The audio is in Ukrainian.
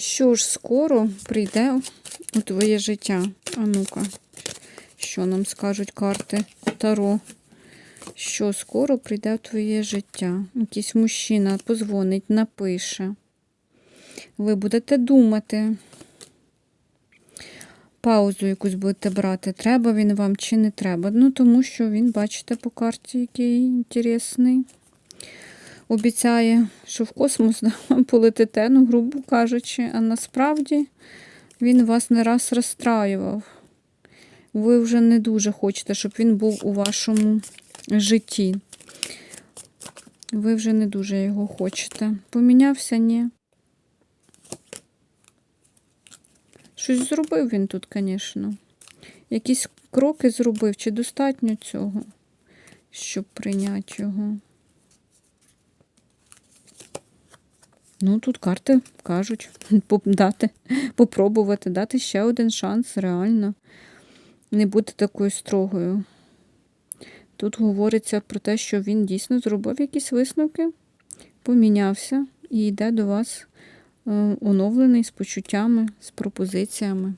Що ж скоро прийде у твоє життя? А ну-ка, що нам скажуть карти Таро? Що скоро прийде в твоє життя? Якийсь мужчина позвонить, напише. Ви будете думати. Паузу якусь будете брати, треба він вам чи не треба. Ну, тому що він, бачите, по карті, який інтересний. Обіцяє, що в космос полетите, ну, грубо кажучи, а насправді він вас не раз розстраював. Ви вже не дуже хочете, щоб він був у вашому житті. Ви вже не дуже його хочете. Помінявся, ні. Щось зробив він тут, звісно. Якісь кроки зробив, чи достатньо цього, щоб прийняти його. Ну, тут карти кажуть, дати, попробувати, дати ще один шанс, реально. Не бути такою строгою. Тут говориться про те, що він дійсно зробив якісь висновки, помінявся і йде до вас е, оновлений з почуттями, з пропозиціями.